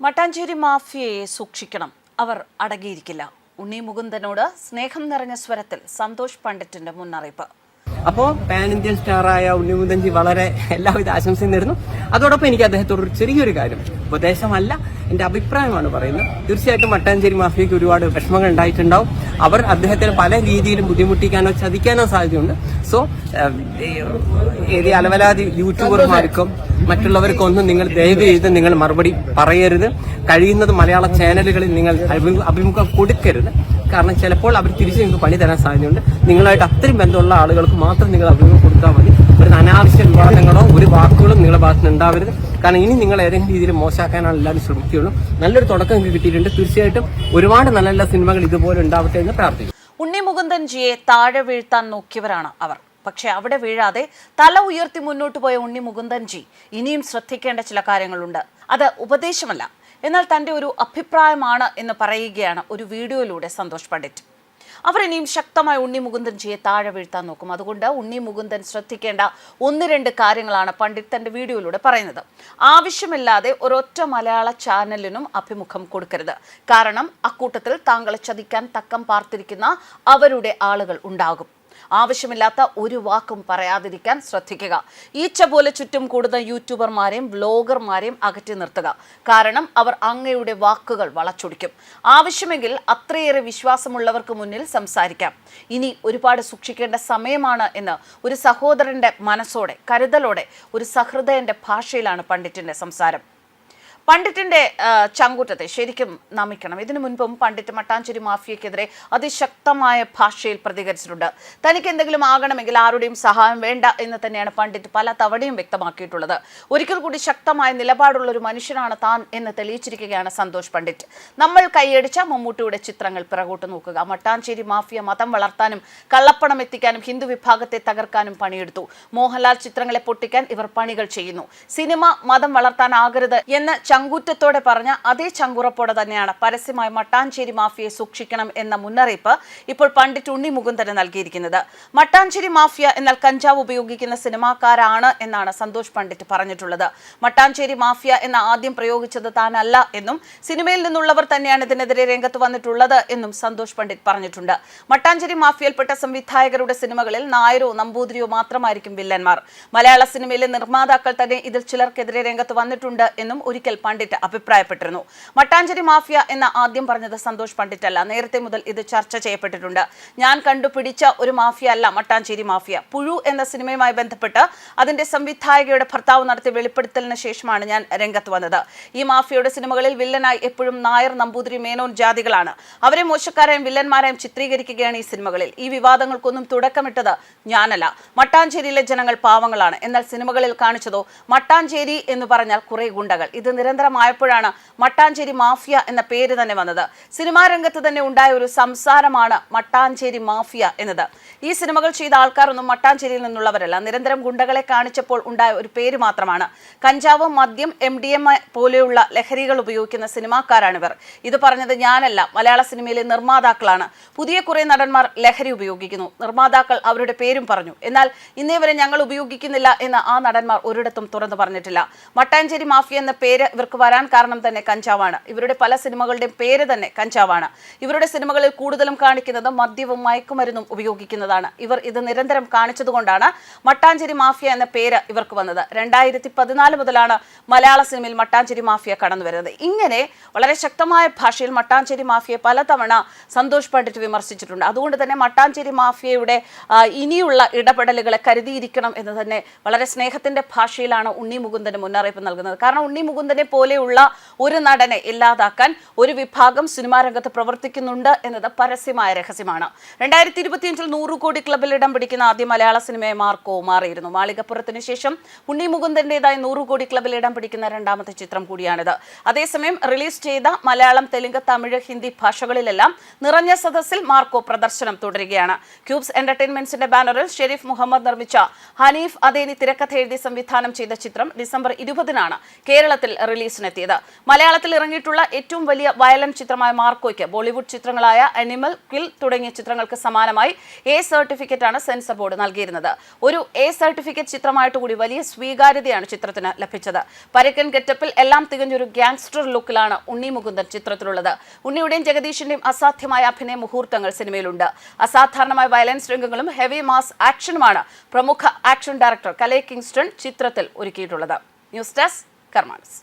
മട്ടാഞ്ചേരി മാഫിയയെ സൂക്ഷിക്കണം. അവർ അടങ്ങിയിരിക്കില്ല. ഉണ്ണി മുകുന്ദനോട് സ്നേഹം നിറഞ്ഞ സ്വരത്തിൽ സന്തോഷ് പണ്ഡിറ്റിന്റെ മുന്നറിയിപ്പ്. അപ്പോൾ പാൻ ഇന്ത്യൻ സ്റ്റാറായ ഉണ്ണി മുകുന്ദൻജി വളരെ എല്ലാവിധ ആശംസയും നേരുന്നു. അതോടൊപ്പം എനിക്ക് അദ്ദേഹത്തോട് ഒരു ചെറിയൊരു കാര്യം. ഉപദേശമല്ല. എന്റെ അഭിപ്രായമാണ് പറയുന്നത്. തീർച്ചയായിട്ടും മട്ടാഞ്ചേരി മാഫിയയ്ക്ക് ഒരുപാട് വിഷമങ്ങൾ ഉണ്ടായിട്ടുണ്ടാവും. അവർ അദ്ദേഹത്തിന് പല രീതിയിലും ബുദ്ധിമുട്ടിക്കാനോ ചതിക്കാനോ സാധ്യതയുണ്ട്. സോ ഏത് അലവലാതി യൂട്യൂബർമാർക്കും മറ്റുള്ളവർക്കൊന്നും നിങ്ങൾ ദയവ് ചെയ്ത് നിങ്ങൾ മറുപടി പറയരുത്. കഴിയുന്നത് മലയാള ചാനലുകളിൽ നിങ്ങൾ അഭിമുഖം കൊടുക്കരുത്. കാരണം ചിലപ്പോൾ അവർ തിരിച്ച് നിങ്ങൾക്ക് പണി തരാൻ സാധ്യതയുണ്ട്. നിങ്ങളായിട്ട് അത്രയും ബന്ധമുള്ള ആളുകൾക്ക് മാത്രം നിങ്ങൾ അഭിമുഖം കൊടുത്താൽ മതി. ഒരു അനാവശ്യ വാക്കുകളും നിങ്ങളുടെ ഭാഗത്ത് നിന്ന് ഉണ്ടാവരുത്. കാരണം ഇനി നിങ്ങൾ ഏതെങ്കിലും രീതിയിൽ മോശമാക്കാനാണ് എല്ലാവരും ശ്രമിക്കുകയുള്ളൂ. നല്ലൊരു തുടക്കം നിങ്ങൾക്ക് കിട്ടിയിട്ടുണ്ട്. തീർച്ചയായിട്ടും ഒരുപാട് നല്ല നല്ല സിനിമകൾ ഇതുപോലെ ഉണ്ടാവട്ടെ എന്ന് പ്രാർത്ഥിക്കുന്നു. ഉണ്ണി മുകുന്ദൻ ജിയെ താഴെ വീഴ്ത്താൻ നോക്കിയവരാണ് അവർ. പക്ഷെ അവിടെ വീഴാതെ തല ഉയർത്തി മുന്നോട്ട് പോയ ഉണ്ണി മുകുന്ദൻ ജി ഇനിയും ശ്രദ്ധിക്കേണ്ട ചില കാര്യങ്ങളുണ്ട്. അത് ഉപദേശമല്ല. എന്നാൽ തന്റെ ഒരു അഭിപ്രായമാണ് എന്ന് പറയുകയാണ് ഒരു വീഡിയോയിലൂടെ സന്തോഷ് പണ്ഡിറ്റ്. അവർ ഇനിയും ശക്തമായ ഉണ്ണി മുകുന്ദൻജിയെ താഴെ വീഴ്ത്താൻ നോക്കും. അതുകൊണ്ട് ഉണ്ണി മുകുന്ദൻ ശ്രദ്ധിക്കേണ്ട ഒന്ന് രണ്ട് കാര്യങ്ങളാണ് പണ്ഡിറ്റ് തന്റെ വീഡിയോയിലൂടെ പറയുന്നത്. ആവശ്യമില്ലാതെ ഒരൊറ്റ മലയാള ചാനലിനും അഭിമുഖം കൊടുക്കരുത്. കാരണം അക്കൂട്ടത്തിൽ താങ്കളെ ചതിക്കാൻ തക്കം പാർത്തിരിക്കുന്ന അവരുടെ ആളുകൾ ഉണ്ടാകും. ആവശ്യമില്ലാത്ത ഒരു വാക്കും പറയാതിരിക്കാൻ ശ്രദ്ധിക്കുക. ഈച്ച പോലെ ചുറ്റും കൂടുന്ന യൂട്യൂബർമാരെയും വ്ലോഗർമാരെയും അകറ്റി നിർത്തുക. കാരണം അവർ അങ്ങയുടെ വാക്കുകൾ വളച്ചൊടിക്കും. ആവശ്യമെങ്കിൽ അത്രയേറെ വിശ്വാസമുള്ളവർക്ക് മുന്നിൽ സംസാരിക്കാം. ഇനി ഒരുപാട് സൂക്ഷിക്കേണ്ട സമയമാണ് എന്ന് ഒരു സഹോദരന്റെ മനസ്സോടെ കരുതലോടെ ഒരു സഹൃദയന്റെ ഭാഷയിലാണ് പണ്ഡിറ്റിന്റെ സംസാരം. പണ്ഡിറ്റിന്റെ ചങ്കൂറ്റത്തെ ശരിക്കും നമിക്കണം. ഇതിനു മുൻപും പണ്ഡിറ്റ് മട്ടാഞ്ചേരി മാഫിയക്കെതിരെ അതിശക്തമായ ഭാഷയിൽ പ്രതികരിച്ചിട്ടുണ്ട്. തനിക്ക് എന്തെങ്കിലും ആകണമെങ്കിൽ ആരുടെയും സഹായം വേണ്ട എന്ന് തന്നെയാണ് പണ്ഡിറ്റ് പല തവണയും വ്യക്തമാക്കിയിട്ടുള്ളത്. ഒരിക്കൽ കൂടി ശക്തമായ നിലപാടുള്ള ഒരു മനുഷ്യനാണ് താൻ എന്ന് തെളിയിച്ചിരിക്കുകയാണ് സന്തോഷ് പണ്ഡിറ്റ്. നമ്മൾ കൈയടിച്ച മമ്മൂട്ടിയുടെ ചിത്രങ്ങൾ പിറകോട്ട് നോക്കുക. മട്ടാഞ്ചേരി മാഫിയ മതം വളർത്താനും കള്ളപ്പണം എത്തിക്കാനും ഹിന്ദു വിഭാഗത്തെ തകർക്കാനും പണിയെടുത്തു. മോഹൻലാൽ ചിത്രങ്ങളെ പൊട്ടിക്കാൻ ഇവർ പണികൾ ചെയ്യുന്നു. സിനിമ മതം വളർത്താനാകരുത് എന്ന് ചങ്കൂറ്റത്തോടെ പറഞ്ഞ അതേ ചങ്കുറപ്പോടെ തന്നെയാണ് പരസ്യമായി മട്ടാഞ്ചേരി മാഫിയയെ സൂക്ഷിക്കണം എന്ന മുന്നറിയിപ്പ് ഇപ്പോൾ പണ്ഡിറ്റ് ഉണ്ണി മുകുന്ദന് നൽകിയിരിക്കുന്നത്. മട്ടാഞ്ചേരി മാഫിയ എന്നാൽ കഞ്ചാവ് ഉപയോഗിക്കുന്ന സിനിമാക്കാരാണ് എന്നാണ് സന്തോഷ് പണ്ഡിറ്റ് പറഞ്ഞിട്ടുള്ളത്. മട്ടാഞ്ചേരി മാഫിയ എന്ന ആദ്യം പ്രയോഗിച്ചത് താനല്ല എന്നും സിനിമയിൽ നിന്നുള്ളവർ തന്നെയാണ് ഇതിനെതിരെ രംഗത്ത് വന്നിട്ടുള്ളത് എന്നും സന്തോഷ് പണ്ഡിറ്റ് പറഞ്ഞിട്ടുണ്ട്. മട്ടാഞ്ചേരി മാഫിയയിൽപ്പെട്ട സംവിധായകരുടെ സിനിമകളിൽ നായരോ നമ്പൂതിരിയോ മാത്രമായിരിക്കും വില്ലന്മാർ. മലയാള സിനിമയിലെ നിർമ്മാതാക്കൾ തന്നെ ഇതിൽ ചിലർക്കെതിരെ രംഗത്ത് വന്നിട്ടുണ്ട് എന്നും ഒരിക്കൽ പണ്ഡിറ്റ് അഭിപ്രായപ്പെട്ടിരുന്നു. മട്ടാഞ്ചേരി മാഫിയ എന്ന ആദ്യം പറഞ്ഞത് സന്തോഷ് പണ്ഡിറ്റ് അല്ല നേരത്തെ മുതൽ ഇത് ചർച്ച ചെയ്യപ്പെട്ടിട്ടുണ്ട്. ഞാൻ കണ്ടുപിടിച്ച ഒരു മാഫിയ അല്ല മട്ടാഞ്ചേരി മാഫിയ. പുഴു എന്ന സിനിമയുമായി ബന്ധപ്പെട്ട് അതിന്റെ സംവിധായകയുടെ ഭർത്താവ് നടത്തിയ വെളിപ്പെടുത്തലിന് ശേഷമാണ് ഞാൻ രംഗത്ത് വന്നത്. ഈ മാഫിയയുടെ സിനിമകളിൽ വില്ലനായി എപ്പോഴും നായർ നമ്പൂതിരി മേനോൻ ജാതികളാണ്. അവരെ മോശക്കാരെയും വില്ലന്മാരെയും ചിത്രീകരിക്കുകയാണ് ഈ സിനിമകളിൽ. ഈ വിവാദങ്ങൾക്കൊന്നും തുടക്കമിട്ടത് ഞാനല്ല. മട്ടാഞ്ചേരിയിലെ ജനങ്ങൾ പാവങ്ങളാണ്. എന്നാൽ സിനിമകളിൽ കാണിച്ചതോ മട്ടാഞ്ചേരി എന്ന് പറഞ്ഞാൽ കുറെ ഗുണ്ടകൾ. ഇത് നിരന്തരമായപ്പോഴാണ് മട്ടാഞ്ചേരി മാഫിയ എന്ന പേര് തന്നെ വന്നത്. സിനിമാ രംഗത്ത് തന്നെ ഉണ്ടായ ഒരു സംസാരമാണ് മട്ടാഞ്ചേരി മാഫിയ എന്നത്. ഈ സിനിമകൾ ചെയ്ത ആൾക്കാരൊന്നും മട്ടാഞ്ചേരിയിൽ നിന്നുള്ളവരല്ല. നിരന്തരം ഗുണ്ടകളെ കാണിച്ചപ്പോൾ ഉണ്ടായ ഒരു പേര് മാത്രമാണ്. കഞ്ചാവ് മദ്യം എം ഡി എം പോലെയുള്ള ലഹരികൾ ഉപയോഗിക്കുന്ന സിനിമാക്കാരാണിവർ. ഇത് പറഞ്ഞത് ഞാനല്ല. മലയാള സിനിമയിലെ നിർമ്മാതാക്കളാണ്. പുതിയ കുറെ നടന്മാർ ലഹരി ഉപയോഗിക്കുന്നു. നിർമ്മാതാക്കൾ അവരുടെ പേരും പറഞ്ഞു. എന്നാൽ ഇന്നേ വരെ ഞങ്ങൾ ഉപയോഗിക്കുന്നില്ല എന്ന് ആ നടന്മാർ ഒരിടത്തും തുറന്നു പറഞ്ഞിട്ടില്ല. മട്ടാഞ്ചേരി മാഫിയ എന്ന പേര് ഇവർക്ക് വരാൻ കാരണം തന്നെ കഞ്ചാവാണ്. ഇവരുടെ പല സിനിമകളുടെയും പേര് തന്നെ കഞ്ചാവാണ്. ഇവരുടെ സിനിമകളിൽ കൂടുതലും കാണിക്കുന്നത് മദ്യവും മയക്കുമരുന്നും ഉപയോഗിക്കുന്നതാണ്. ഇവർ ഇത് നിരന്തരം കാണിച്ചതുകൊണ്ടാണ് മട്ടാഞ്ചേരി മാഫിയ എന്ന പേര് ഇവർക്ക് വന്നത്. രണ്ടായിരത്തി പതിനാല് മുതലാണ് മലയാള സിനിമയിൽ മട്ടാഞ്ചേരി മാഫിയ കടന്നു വരുന്നത്. ഇങ്ങനെ വളരെ ശക്തമായ ഭാഷയിൽ മട്ടാഞ്ചേരി മാഫിയെ പലതവണ സന്തോഷ് പണ്ഡിറ്റ് വിമർശിച്ചിട്ടുണ്ട്. അതുകൊണ്ട് തന്നെ മട്ടാഞ്ചേരി മാഫിയയുടെ ഇനിയുള്ള ഇടപെടലുകളെ കരുതിയിരിക്കണം എന്ന് തന്നെ വളരെ സ്നേഹത്തിന്റെ ഭാഷയിലാണ് ഉണ്ണി മുകുന്ദന് മുന്നറിയിപ്പ് നൽകുന്നത്. കാരണം ഉണ്ണി മുകുന്ദനെ പോലെയുള്ള ഒരു നടനെ ഇല്ലാതാക്കാൻ ഒരു വിഭാഗം സിനിമാ രംഗത്ത് പ്രവർത്തിക്കുന്നുണ്ട് എന്നത് പരസ്യമായ രഹസ്യമാണ്. രണ്ടായിരത്തി ഇരുപത്തിയഞ്ചിൽ നൂറ് കോടി ക്ലബിൽ ഇടം പിടിക്കുന്ന ആദ്യ മലയാള സിനിമയെ മാർക്കോ മാറിയിരുന്നു. മാളികപ്പുറത്തിന് ശേഷം ഉണ്ണി മുകുന്ദന്റേതായി നൂറ് കോടി ക്ലബിൽ ഇടം പിടിക്കുന്ന രണ്ടാമത്തെ ചിത്രം കൂടിയാണിത്. അതേസമയം റിലീസ് ചെയ്ത മലയാളം തെലുങ്ക് തമിഴ് ഹിന്ദി ഭാഷകളിലെല്ലാം നിറഞ്ഞ സദസ്സിൽ മാർക്കോ പ്രദർശനം തുടരുകയാണ്. ക്യൂബ്സ് എന്റർടൈൻമെന്റ്സിന്റെ ബാനറിൽ ഷെരീഫ് മുഹമ്മദ് നിർമ്മിച്ച ഹനീഫ് അതേനി തിരക്കഥ എഴുതി സംവിധാനം ചെയ്ത ചിത്രം ഡിസംബർ ഇരുപതിനാണ് കേരളത്തിൽ റിലീസിനെത്തിയത്. മലയാളത്തിൽ ഇറങ്ങിയിട്ടുള്ള ഏറ്റവും വലിയ വയലന്റ് ചിത്രമായ മാർക്കോയ്ക്ക് ബോളിവുഡ് ചിത്രങ്ങളായ അനിമൽ കിൽ തുടങ്ങിയ ചിത്രങ്ങൾക്ക് സമാനമായി എ സർട്ടിഫിക്കറ്റാണ് സെൻസർ ബോർഡ് നൽകിയിരുന്നത്. ഒരു എ സർട്ടിഫിക്കറ്റ് ചിത്രമായിട്ട് കൂടി വലിയ സ്വീകാര്യതയാണ് ചിത്രത്തിന് ലഭിച്ചത്. പരക്കൻ ഗെറ്റപ്പിൽ എല്ലാം തികഞ്ഞൊരു ഗ്യാങ്സ്റ്റർ ലുക്കിലാണ് ഉണ്ണി മുകുന്ദൻ ചിത്രത്തിലുള്ളത്. ഉണ്ണിയുടെയും ജഗദീഷിന്റെയും അസാധ്യമായ അഭിനയ മുഹൂർത്തങ്ങൾ സിനിമയിലുണ്ട്. അസാധാരണമായ വയലൻസ് രംഗങ്ങളും ഹെവി മാസ് ആക്ഷനുമാണ് പ്രമുഖ ആക്ഷൻ ഡയറക്ടർ കലേ കിങ്സ്റ്റൺ ചിത്രത്തിൽ ഒരുക്കിയിട്ടുള്ളത്. News desk കർമാൻസ്